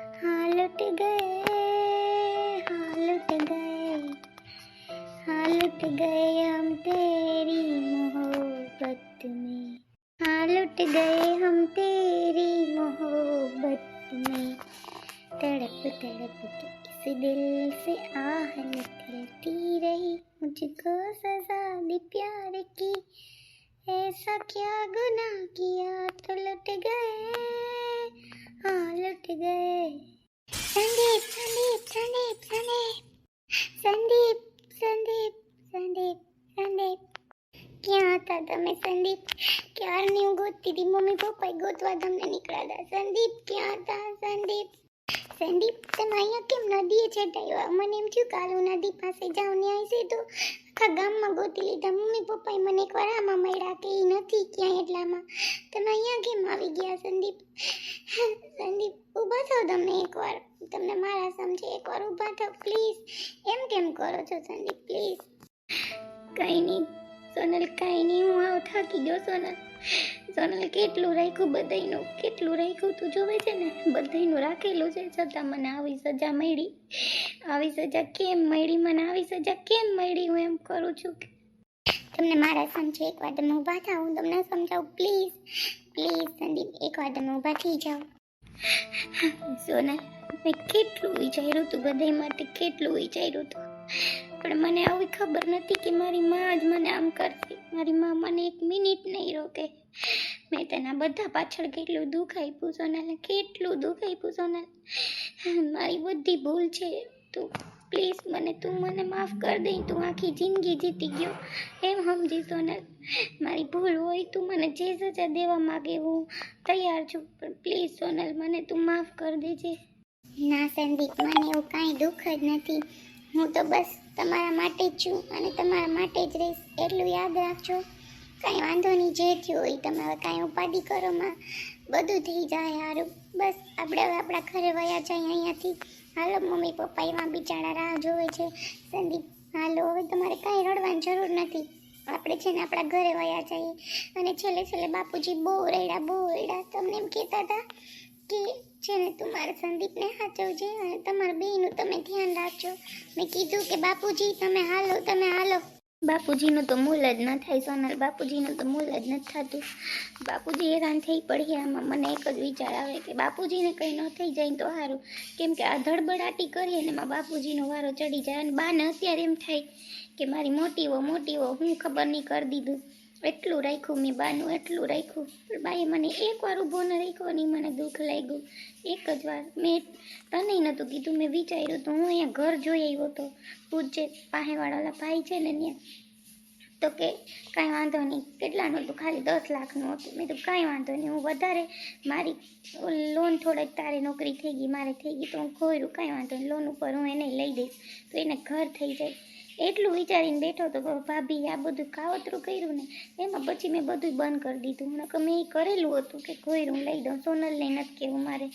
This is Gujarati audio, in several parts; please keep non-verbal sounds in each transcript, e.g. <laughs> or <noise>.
हाँ लुट गए हाँ लुट गए हाँ लुट गए हम तेरी मोहब्बत में। हाँ लुट गए हम तेरी मोहब्बत में। तड़प तड़प के इस दिल से आह निकलती रही मुझको सजा दी प्यार की। ऐसा क्या गुनाह किया तो लुट गए हाँ लुट गए संदीप संदीप संदीप संदीप संदीप संदीप સંદીપ સંદીપ ક્યાં હતા તમે સંદીપ ક્યારની હું ગોતતી હતી મમ્મી પપ્પાએ ગોતવા તમને નીકળ્યા હતા સંદીપ ક્યાં હતા સંદીપ સંદીપ તમે અહીંયા કેમ નદીએ છેટાયો મને એમ થયું કાલ હું નદી પાસે જાઉં ન્યાય છે તો આખા ગામમાં ગોતી લીધા. મમ્મી પપ્પાએ મને એકવાર આમાં મળ્યા કે એ નથી ક્યાંય એટલામાં. તમે અહીંયા કેમ આવી ગયા, સંદીપ? સંદીપ, ઊભા થાવ તમે એકવાર તમને મારા સમજે એકવાર ઊભા થાવ, પ્લીઝ. એમ કેમ કરો છો, સંદીપ, પ્લીઝ? કંઈ નહીં, સોનલ, કાંઈ નહીં, હું આવ થાકી ગયો, સોનલ. સોનલ કેટલું રાખ્યું? બધાયનું કેટલું રાખ્યું તું જોવે છે ને? બધાયનું રાખેલું છે. છતાં મને આવી સજા મળી. આવી સજા કેમ મળી? મને આવી સજા કેમ મળી? હું એમ કરું છું તમને મારા સમજો એકવાર તમે ઊભા થાવ હું તમને સમજાવું. પ્લીઝ પ્લીઝ સંદીપ એકવાર તમે ઊભા થઈ જાઓ. સોનલ, મેં કેટલું વિચાર્યું હતું બધાય માટે, કેટલું વિચાર્યું હતું પણ મને આવી ખબર નથી કે મારી માં જ મને આમ કરશે. મારી માં મને એક મિનિટ નહીં રોકે. મેં તેના બધા પાછળ કેટલું દુઃખ આપ્યું સોનલ કેટલું દુઃખ આપ્યું સોનલ મારી બધી ભૂલ છે. તું પ્લીઝ મને, તું મને માફ કર દે. તું આખી જિંદગી જીતી ગયો. એમ સમજી સોનલ મારી ભૂલ હોય તું મને જે સજા દેવા માગે હું તૈયાર છું. પણ પ્લીઝ સોનલ, મને તું માફ કર દેજે. ના સંદીપ, મને એવું કાંઈ દુઃખ જ નથી. હું તો બસ તમારા માટે જ છું અને તમારા માટે જ રહીશ. એટલું યાદ રાખજો. કાંઈ વાંધો નહીં, જે થયું હોય તમે હવે કાંઈ ઉપાધિ કરો માં. બધું થઈ જાય સારું બસ, આપણે હવે આપણા ઘરે વયા જાય અહીંયાથી. હાલો, મમ્મી પપ્પા એમાં બિચારા રાહ જોવે છે. સંદીપ, હાલો, હવે તમારે કાંઈ રડવાની જરૂર નથી. આપણે છે ને આપણા ઘરે વયા જઈએ. અને છેલ્લે છેલ્લે બાપુજી બહુ રેડા બહુ રેડા તમને એમ કહેતા હતા કે છે ને તું મારા સંદીપને સાચવજે અને તમારા બેનનું તમે ધ્યાન રાખજો. મેં કીધું કે બાપુજી, તમે હાલો તમે હાલો. બાપુજીનું તો મૂલ જ ન થાય, સોનલ બાપુજીનું તો મૂલ જ નથી થતું. બાપુજી હેરાન થઈ પડી આમાં મને એક જ વિચાર આવે કે બાપુજીને કંઈ ન થઈ જાય તો સારું કેમ કે આ ધડબડાટી કરીએ ને એમાં બાપુજીનો વારો ચડી જાય અને બાને અત્યારે એમ થાય કે મારી મોટી હો મોટી હો હું ખબર નહીં કરી દીધું. એટલું રાખ્યું મેં બાનું, એટલું રાખ્યું. પણ બાએ મને એક વાર ઊભો ન રાખ્યો નહીં મને દુઃખ લાગ્યું. એક જ વાર મેં તને નહોતું કીધું, મેં વિચાર્યું તો, હું અહીંયા ઘર જોઈ આવ્યો હતો પૂજે પાહેવાળા ભાઈ છે ને ત્યાં. તો કે કાંઈ વાંધો નહીં, કેટલાનું હતું? ખાલી દસ લાખનું હતું. મેં તો કાંઈ વાંધો નહીં, હું વધારે મારી લોન થોડાક તારી નોકરી થઈ ગઈ, મારે થઈ ગઈ, તો હું ખોયરું, કાંઈ વાંધો નહીં લોન ઉપર હું એને લઈ દઈશ. તો એને ઘર થઈ જાય. એટલું વિચારીને બેઠો તો ભાભી આ બધું કાવતરું કર્યું ને એમાં પછી મેં બધું બંધ કરી દીધું. નકર મેં એ કરેલું હતું કે ખોયરું લઈ દઉં સોનલને નથી કહેવું મારે.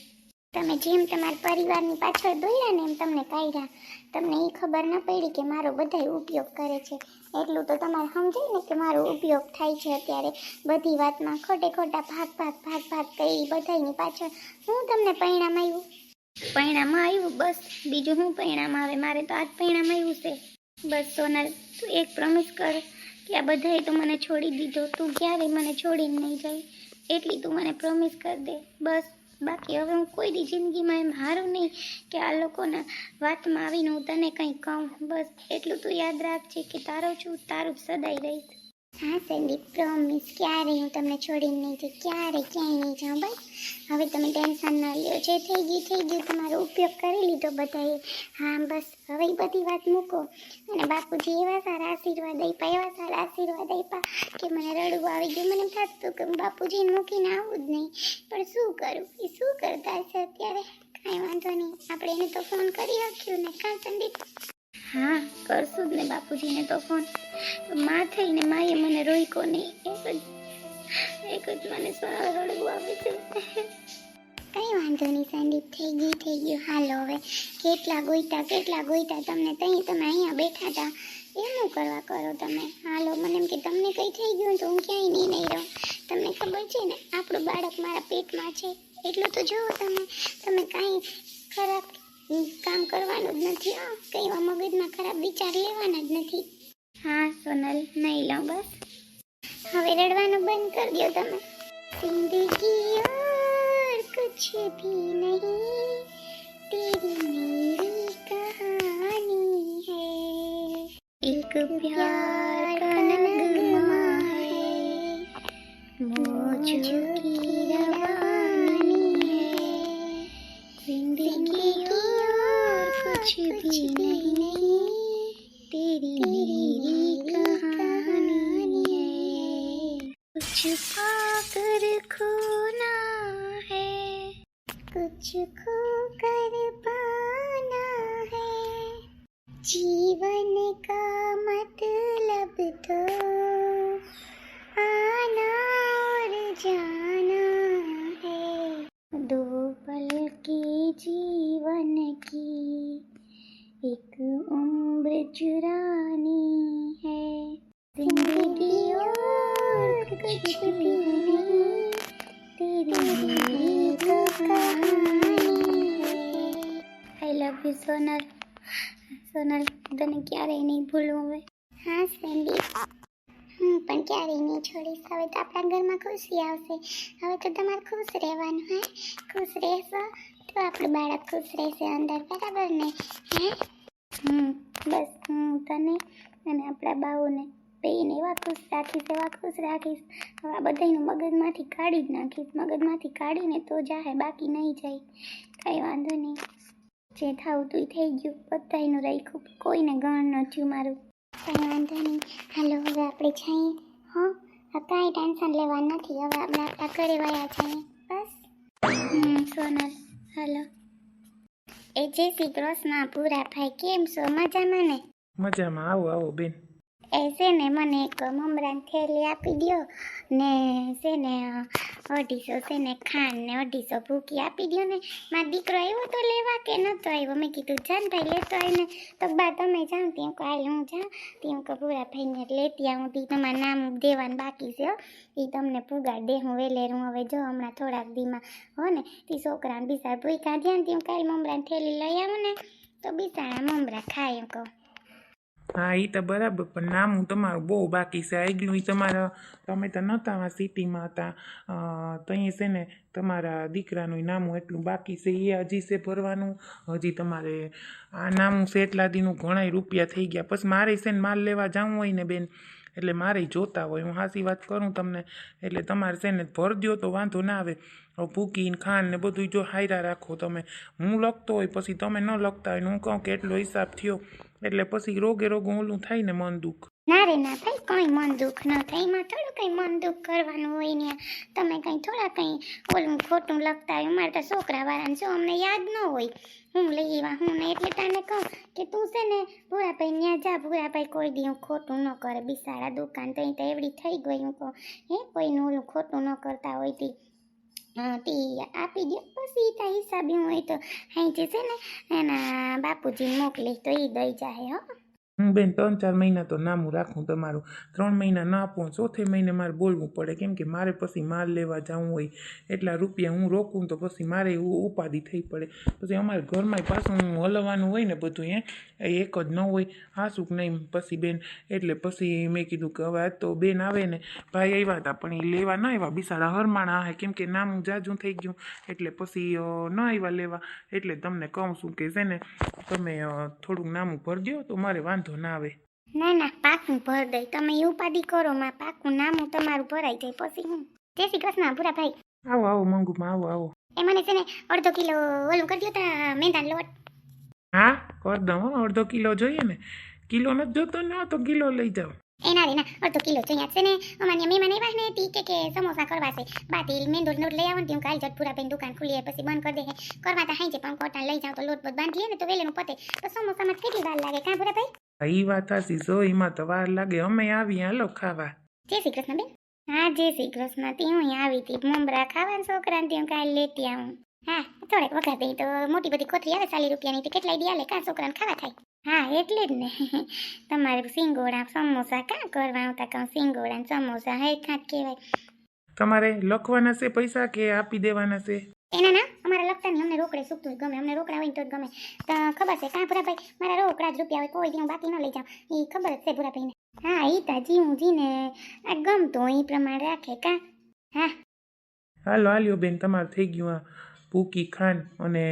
તમે જેમ તમારા પરિવારની પાછળ દોડ્યા ને એમ તમને કાઢ્યા તમને એ ખબર ન પડી કે મારો બધાય ઉપયોગ કરે છે. એટલું તો તમારે સમજાય ને કે મારો ઉપયોગ થાય છે અત્યારે. બધી વાતમાં ખોટે ખોટા ભાગ ભાગ ભાગ ભાગ કરી બધાયની પાછળ હું તમને પરિણામ આવ્યું પરિણામ આવ્યું બસ. બીજું શું પરિણામ આવે? મારે તો આજ પરિણામ આવ્યું છે. બસ સોનલ તું એક પ્રોમિસ કર કે આ બધાએ તો મને છોડી દીધો. તું ક્યારેય મને છોડીને નહીં જાય. એટલી તું મને પ્રોમિસ કર દે. બસ. બાકી હવે હું કોઈ બી જિંદગીમાં એમ હારું નહીં કે આ લોકોના વાતમાં આવીને હું તને કંઈ કહું. બસ. એટલું તું યાદ રાખજે કે તારો છું, તારું જ સદાય રહીશ હા સંદીપ પ્રોમિસ ક્યારે હું તમને છોડીને નહીં જઈ ક્યારે, ક્યાંય નહીં જાઉં? બસ, હવે તમે ટેન્શન ના લ્યો. જે થઈ ગયું થઈ ગયું. તમારો ઉપયોગ કરી લીધો બધાએ. હા, બસ, હવે બધી વાત મૂકો. અને બાપુજી એવા સારા આશીર્વાદ આપ્યા, એવા સારા આશીર્વાદ આપ્યા કે મને રડવું આવી ગયું. મને થતું કે બાપુજીને મૂકીને આવું જ નહીં. પણ શું કરું? એ શું કરતા હશે અત્યારે? કાંઈ વાંધો નહીં. આપણે એને તો ફોન કરી રાખ્યું ને. કાં સંદીપ હા, કરશું જ ને બાપુજીને તો ફોનમાં થઈને માએ મને કોની એક જ એક જ મને સારા રડવું આવે છે. કઈ વાંધો નહીં, સંદીપ, થઈ ગયું થઈ ગયું. હાલો હવે, કેટલા ગોઈતા કેટલા ગોઈતા, તમને તઈ તમે અહીંયા બેઠા હતા. એમનું કરવા કરો તમે? હાલો, મને એમ કે તમને કંઈ થઈ ગયું તો હું ક્યાંય નહીં નહીં રહું. તમને ખબર છે ને, આપણું બાળક મારા પેટમાં છે. એટલું તો જુઓ તમે. તમે કાંઈ ખરાબ કામ કરવાનું જ નથી, હો. કંઈ મગજમાં ખરાબ વિચાર લેવાના જ નથી. હા, સોનલ, નહીં લઉં બસ. બંધ કરી દો તમે જિંદગી और कुछ भी नहीं तेरी मेरी कहानी है एक प्यार का जीवन का मतलब तो आना और जाना है। दो पल के जीवन की एक उम्र चुरानी है। ज़िंदगी और कुछ भी नहीं, तेरी कहानी है। I love you Sonal Sonal, તને ક્યારેય નહીં ભૂલું હવે હા સેન્ડી હું પણ ક્યારેય નહીં છોડીશ. હવે તો આપણા ઘરમાં ખુશી આવશે. હવે તો તમારે ખુશ રહેવાનું, હે? ખુશ રહેશો? તો આપણું બાળક ખુશ રહેશે અંદર, બરાબર ને? હે? હમ, બસ હું તને અને આપણા બાઉને બેન એવા ખુશ રાખીશ, એવા ખુશ રાખીશ. હવે આ બધાયનું મગજમાંથી કાઢી જ નાખીશ. મગજમાંથી કાઢીને તો જાહે, બાકી નહીં જાય. કંઈ વાંધો નહીં. જે થાવું થઈ ગયું બધાનું રાખ્યું કોઈને ગણ ન મારું કંઈ વાંધો નહીં હાલો હવે આપણે જઈએ હં કાંઈ ટેન્શન લેવા નથી હવે આપણે આપણા ઘરે વયા જઈએ બસ સોનલ હાલો એ જે શ્રી કૃષ્ણ પૂરા ભાઈ કેમ છો મજામાં ને મજામાં, આવો આવો, બેન. એ છે ને મને એક મમરાની થેલી આપી દ્યો ને છે ને અઢીસો છે ને ખાંડ ને અઢીસો ભૂકી આપી દ્યો ને. મારો દીકરો આવ્યો તો લેવા કે નહોતો આવ્યો? મેં કીધું જાન ભાઈ, લેતો આવીને તો બા, તમે જાઓ. ત્યાં કહું, હાલ હું જાઉં. ત્યાં કહું પૂરા ભાઈને લેતી આવું તી તમારું નામ દેવાનું બાકી છે, હો. એ તમને પુગાડ દે, હું વેલેરું હવે જો, હમણાં થોડાક દીમાં, હો ને તે છોકરાને બિસાર ભૂઈ કાઢ્યા ને તેમ કાલે મમરાને થેલી લઈ આવું ને. તો બિસારા મમરા, ખાય એમ કહું. હા એ તો બરાબર, પણ નામ હું તમારું બહુ બાકી છે. આગલું એ તમારા, તમે તો નહોતા આ સિટીમાં હતા. તહીં છે ને તમારા દીકરાનું નામું એટલું બાકી છે. એ હજી છે ભરવાનું. હજી તમારે આ નામું છે એટલા દીનું ઘણાય રૂપિયા થઈ ગયા. પછી મારે છે ને માલ લેવા જવું હોય ને બેન એટલે મારે જોતા હોય, હું હાસી વાત કરું તમને. એટલે તમારે છે ને ભર દ્યો તો વાંધો ના આવે. હવે ભૂકી ખાંડ ને બધું જો હાયરા રાખો તમે. હું લખતો હોય પછી તમે ન લખતા હોય હું કહું કે એટલો હિસાબ થયો. એટલે પછી રોગે રોગ ઓલું થાય ને મન દુઃખ. ના રે ના ભાઈ કંઈ મન દુઃખ ન થાય. એમાં થોડું કંઈ મન દુઃખ કરવાનું હોય ને. તમે કંઈ થોડા કંઈ ઓલું ખોટું લખતા હોય. અમારે તો છોકરાવાળાને શું અમને યાદ ન હોય. હું લઈ એવા હું ને એટલે તને કહું કે તું છે ને ભૂરાભાઈ ત્યાં જા. ભૂરાભાઈ કોઈ દી હું ખોટું ન કરે. બિસારા દુકાન તો અહીં તો એવડી થઈ ગઈ હું કહું. હે, કોઈનું ઓલું ખોટું ન કરતા હોય તી. આપી દો પછી તા હિસાબે હોય તો અહીંથી છે ને એના બાપુજીને મોકલી તો એ દઈ જાય હો. હું બેન ત્રણ ચાર મહિના તો નામું રાખું તમારું ત્રણ મહિના ના આપું ચોથે મહિને મારે બોલવું પડે કેમ કે મારે પછી માલ લેવા જવું હોય એટલા રૂપિયા હું રોકું તો પછી મારે ઉપાધિ થઈ પડે પછી અમારે ઘરમાં પાછું હલવાનું હોય ને બધું એ એક જ ન હોય હાસુક નહીં પછી બેન એટલે પછી મેં કીધું કે હવે આજ તો બેન આવે ને ભાઈ આવ્યા હતા પણ એ લેવા ન આવ્યા બિસારા હરમાણા હે કેમ કે નામું જાજું થઈ ગયું એટલે પછી ન આવ્યા લેવા એટલે તમને કહું છું કે છે ને તમે થોડુંક નામું ભરજો તો મારે વાંધો ના આવે. ના ના પાકું ભર દઈ. તમે એવું પાડી કરો માં પાકું નામું તમારું ભરાઈ જાય પછી હું. જય શ્રી કૃષ્ણ ભૂરા ભાઈ. આવો આવો મંગુમાં આવો આવો. એ મને છે ને અડધો કિલો ઓલું કરી દો તા મેંદાનો લોટ. હા? કર દઉં હો, અડધો કિલો જોઈએ ને. કિલો નથી જોતો ના તો કિલો લઈ જાઓ. એના રેના અડધો કિલો જોઈએ છે ને. અમારે મહેમાન આવ્યા ને તી કે કે સમોસા કરવા છે. બાતી મેંદો લોટ લઈ આવો ને હું કાલ જટ પૂરા ભાઈ દુકાન ખુલી પછી બંધ કરી દે કરવા તો હાઈ છે પણ કોટા લઈ જાવ તો લોટ બોટ બાંધી લે ને તો વેલેનું પતે. તો સમોસામાં કેટલી વાર લાગે? કાં ભૂરા ભાઈ? હા, ઈ વાત જો એમાં તો વાર લાગે. અમે આવી હાલો ખાવા. જય શ્રી કૃષ્ણ બેન. હા જય શ્રી કૃષ્ણ. તી હું આવી હતી. મમરા ખાવા છોકરાને તી હું કાલે લેતી આવું. હા થોડેક વખત તો મોટી બધી કોથળી આવે ચાલી રૂપિયાની તો કેટલાય દી આલે? કાં છોકરાને ખાવા થાય? હા એટલે જ ને. <laughs> તમારે સિંગોડા સમોસા કાં કરવાનું તા કાં સિંગોડા સમોસા? હે કાં કહેવાય. તમારે લખવાના છે પૈસા કે આપી દેવાના છે? એના ના અમારા લખતા નહીં અમને રોકડે સૂકતું જ ગમે અમને રોકડા હોય ને તો જ ગમે. તો ખબર છે કાં ભૂરાભાઈ મારા રોકડા જ રૂપિયા હોય કોઈ દી હું બાકી ન લઈ જાઉં. એ ખબર જ છે ભૂરાભાઈને. હા એ તા જી ને આ ગમતો એ પ્રમાણે રાખે કાં? હા. હાલો હાલ્યો બેન તમારે થઈ ગયું આ ભૂકી ખાંડ અને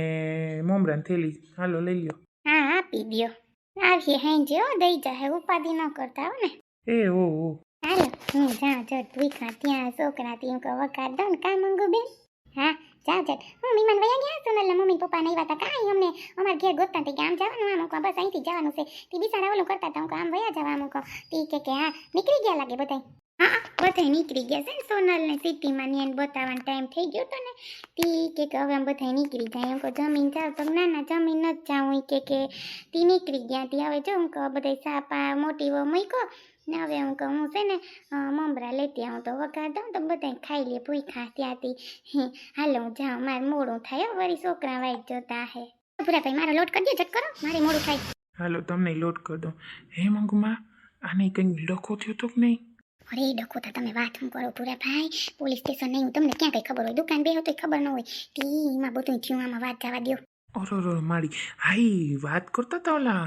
મોમરાન થેલી. હાલો લઈ લ્યો. હા આપી દ્યો. આવીએ હો દઈ જાય ઉપાધિ ન કરતા હો ને. એ ઓ ઓ. હાલો હું જા જો ભૂખા ત્યાં છોકરા ત્યાં વકાર દઉં કાં મંગુ બેન? હા જા જટ હું મીમાન વયા ગયા સોનલના મમ્મી પપ્પા નહીં વાતા કાંઈ અમને. અમાર ઘેર ગોતતા તે કે આમ જવાનું આમ કહો, બસ અહીંથી જવાનું છે. તે બિચારા ઓલું કરતા હતા. હું આમ વયા જવા આમ કહો. તી કે કે, હા, નીકળી ગયા લાગે બધાય. હા બધા નીકળી ગયા છે ને સોનલને સિટીમાં ને એને બતાવવાનો ટાઈમ થઈ ગયો હતો ને તી કે હવે આમ બધાય નીકળી જાય. એમ કહો જમીન જાવ તો ના ના જમીન જ જાઉં. કે કે તી નીકળી ગયા તી હવે જો હું કહો બધાય સાપા મોટી વો મૂક્યો ને હવે હું કહું હું છે ને મમરા લેતી આવું. તો વઘાર દઉં તો બધાય ખાઈ લે ભૂખા ત્યાંથી હે, હાલો હું જાઉં. મારે મોડું થાય વળી છોકરા વાઈટ જોતા હે. ભૂરાભાઈ મારો લોટ કરી દે ઝટ કરો. મારે મોડું થાય. હાલો તમને લોટ કરી દો. હે મંગુમાં આને કંઈક ડખો થયો તો કે નહીં? અરે, ડખો તા તમે વાત હું કરો ભૂરાભાઈ પોલીસ સ્ટેશન નહીં, હું તમને ક્યાં કંઈ ખબર હોય, દુકાન બે તો ખબર ન હોય. ટીમાં બધું થયું, આમાં વાત જવા દો અરે માળી હાઈ, વાત કરતા હતા ઓલા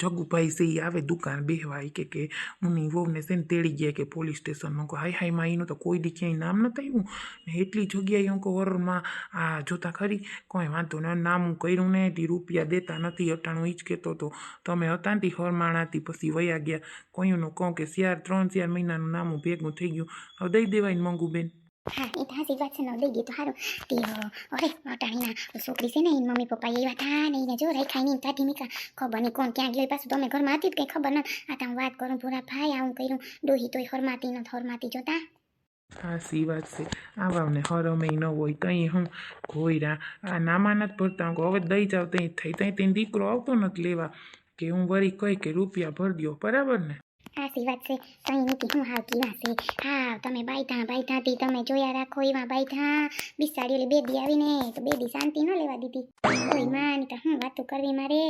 જગુભાઈ સે આવે દુકાન બેહવા કે કે ઉની વહુને છે ને તેડી ગયા કે પોલીસ સ્ટેશનમાં. કહો, હાઈ હાઈ, માં, એનું તો કોઈ દી ક્યાંય નામ નથી આવ્યું. ને એટલી જગ્યાએ હું કહું વરમાં આ જોતા ખરી. કોઈ વાંધો ને, નામું કર્યું ને તી રૂપિયા દેતા નથી અટાણું ઈ જ કહેતો હતો તમે હતા ને હરમાણાથી પછી વયા ગયા. કોઈનું કહું કે ચાર, ત્રણ, ચાર મહિનાનું નામું ભેગું થઈ ગયું. હવે દઈ દેવાય ને મંગુ બેન હા, એ તો હાસી વાત છે ને દઈ ગઈ તો સારું તે અરે અટાણીના છોકરી છે ને, એની મમ્મી પપ્પા એવા હતા ને એને જો ખાઈ નહીં તાટી મીકા. ખબર નહીં કોણ ક્યાં ગયો પાછું તમે ઘરમાં હતી કંઈ ખબર ન. આ તો હું વાત કરું પૂરા ભાઈ, આવું કર્યું. ડોહી તોય હરમાતી ન, હરમાતી જોતા. હા સી વાત છે. આવાને હરમે ન હોય, તઈ હું કોઈરા આ નામાં નથી ભરતા, હું હવે દઈ જાવ, તઈ થઈ, તઈ તેને દીકરો આવતો નથી લેવા. કે હું વળી કહી કે રૂપિયા ભર દ્યો, બરાબર ને? હાસી વાત છે કઈ નથી હું હાવ કેવા છે. હા તમે બાઈઠા બાઈઠાથી તમે જોયા રાખો એવા બાઈઠા બિસાડી ઓલી બેદી આવીને, તો બેદી શાંતિ ન લેવા દીધી. કોઈ માં તો હું વાતું કરવી મારે?